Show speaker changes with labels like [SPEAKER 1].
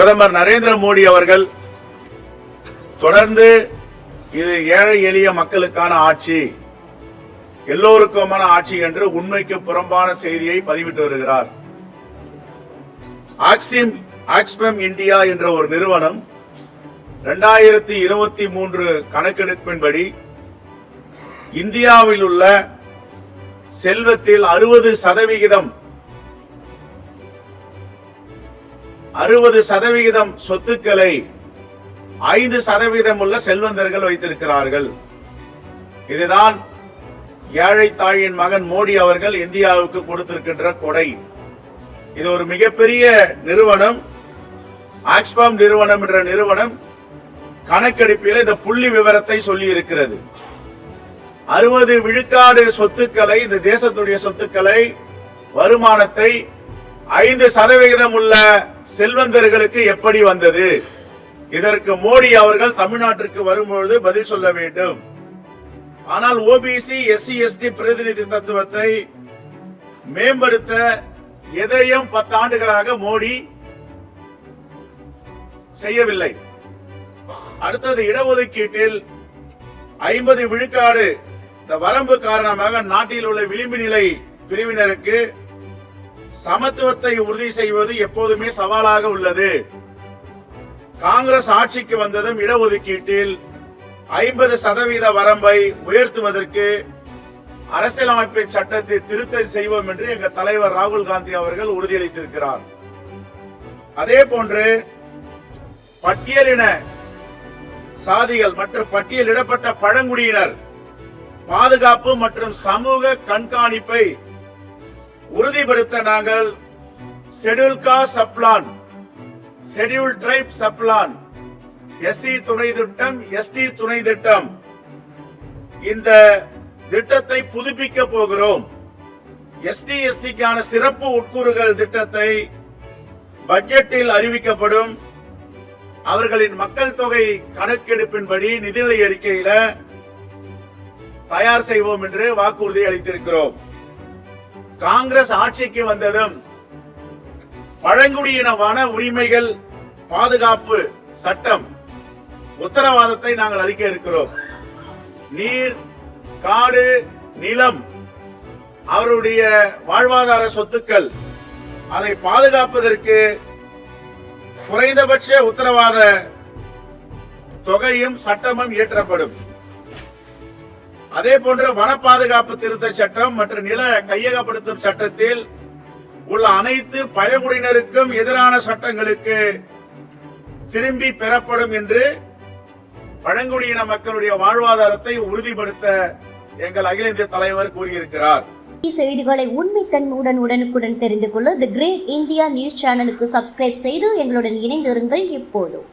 [SPEAKER 1] பிரதமர் நரேந்திர மோடி அவர்கள் தொடர்ந்து இது ஏழை எளிய மக்களுக்கான ஆட்சி எல்லோருக்குமான ஆட்சி என்று உண்மைக்கு புறம்பான செய்தியை பதிவிட்டு வருகிறார். ஆக்சிம் ஆக்ஸ்பெம் இந்தியா என்ற ஒரு நிறுவனம் இரண்டாயிரத்தி இருபத்தி மூன்று கணக்கெடுப்பின்படி இந்தியாவில் உள்ள செல்வத்தில் அறுபது சதவிகிதம் அறுபது சதவிகிதம் சொத்துக்களை ஐந்து சதவீதம் உள்ள செல்வந்தர்கள் வைத்திருக்கிறார்கள். இதுதான் ஏழை தாயின் மகன் மோடி அவர்கள் இந்தியாவுக்கு கொடுத்திருக்கின்ற கொடை. இது ஒரு மிகப்பெரிய நிறுவனம் ஆக்ஸ்பாம் நிறுவனம் என்ற நிறுவனம் கணக்கெடுப்பில் இந்த புள்ளி விவரத்தை சொல்லி இருக்கிறது அறுபது விழுக்காடு சொத்துக்களை இந்த தேசத்துடைய சொத்துக்களை வருமானத்தை ஐந்து சதவிகிதம் உள்ள செல்வந்தர்களுக்கு எப்படி வந்தது? இதற்கு மோடி அவர்கள் தமிழ்நாட்டிற்கு வரும்பொழுது பதில் சொல்ல வேண்டும். ஆனால் ஓபிசி எஸ்சி எஸ்டி பிரதிநிதி தத்துவத்தை மேம்படுத்த எதையும் பத்தாண்டுகளாக மோடி செய்யவில்லை. அடுத்தது இடஒதுக்கீட்டில் ஐம்பது விழுக்காடு இந்த வரம்பு காரணமாக நாட்டில் உள்ள விளிம்பு நிலை பிரிவினருக்கு சமத்துவத்தை உறுதி செய்வது எப்போதுமே சவாலாக உள்ளது. காங்கிரஸ் ஆட்சிக்கு வந்ததும் இடஒதுக்கீட்டில் ஐம்பது சதவீத வரம்பை உயர்த்துவதற்கு அரசியலமைப்பு சட்டத்தை திருத்தம் செய்வோம் என்று எங்க தலைவர் ராகுல் காந்தி அவர்கள் உறுதியளித்திருக்கிறார். அதே போன்று பட்டியலின சாதிகள் மற்றும் பட்டியலிடப்பட்ட பழங்குடியினர் பாதுகாப்பு மற்றும் சமூக கண்காணிப்பை உறுதிப்படுத்த நாங்கள் schedule caste subplan schedule tribe subplan SC துணை திட்டம் எஸ்டி துணை திட்டம். இந்த திட்டத்தை புதுப்பிக்க போகிறோம். எஸ்டி எஸ்டிக்கான சிறப்பு உட்கூறுகள் திட்டத்தை பட்ஜெட்டில் அறிவிக்கப்படும். அவர்களின் மக்கள் தொகை கணக்கெடுப்பின்படி நிதிநிலை அறிக்கையில தயார் செய்வோம் என்று வாக்குறுதி அளித்திருக்கிறோம். காங்கிரஸ் ஆட்சிக்கு வந்ததும் பழங்குடியின வன உரிமைகள் பாதுகாப்பு சட்டம் உத்தரவாதத்தை நாங்கள் அளிக்க இருக்கிறோம். நீர் காடு நிலம் அவருடைய வாழ்வாதார சொத்துக்கள் அதை பாதுகாப்பதற்கு குறைந்தபட்ச உத்தரவாத தொகையும் சட்டமும் இயற்றப்படும். அதே போன்று வன பாதுகாப்பு திருத்த சட்டம் மற்றும் நில கையகப்படுத்தும் சட்டத்தில் உள்ள அனைத்து பழங்குடியினருக்கும் எதிரான சட்டங்களுக்கு திரும்பி பெறப்படும் என்று பழங்குடியின மக்களுடைய வாழ்வாதாரத்தை உறுதிப்படுத்த எங்கள் அகில இந்திய தலைவர் கூறியிருக்கிறார்.
[SPEAKER 2] செய்திகளை உண்மைத்தன்மையுடன் உடனுக்குடன் தெரிந்து கொள்ள தி கிரேட் இந்தியா நியூஸ் சேனலுக்கு சப்ஸ்கிரைப் செய்து எங்களுடன் இணைந்திருங்கள் இப்போதும்.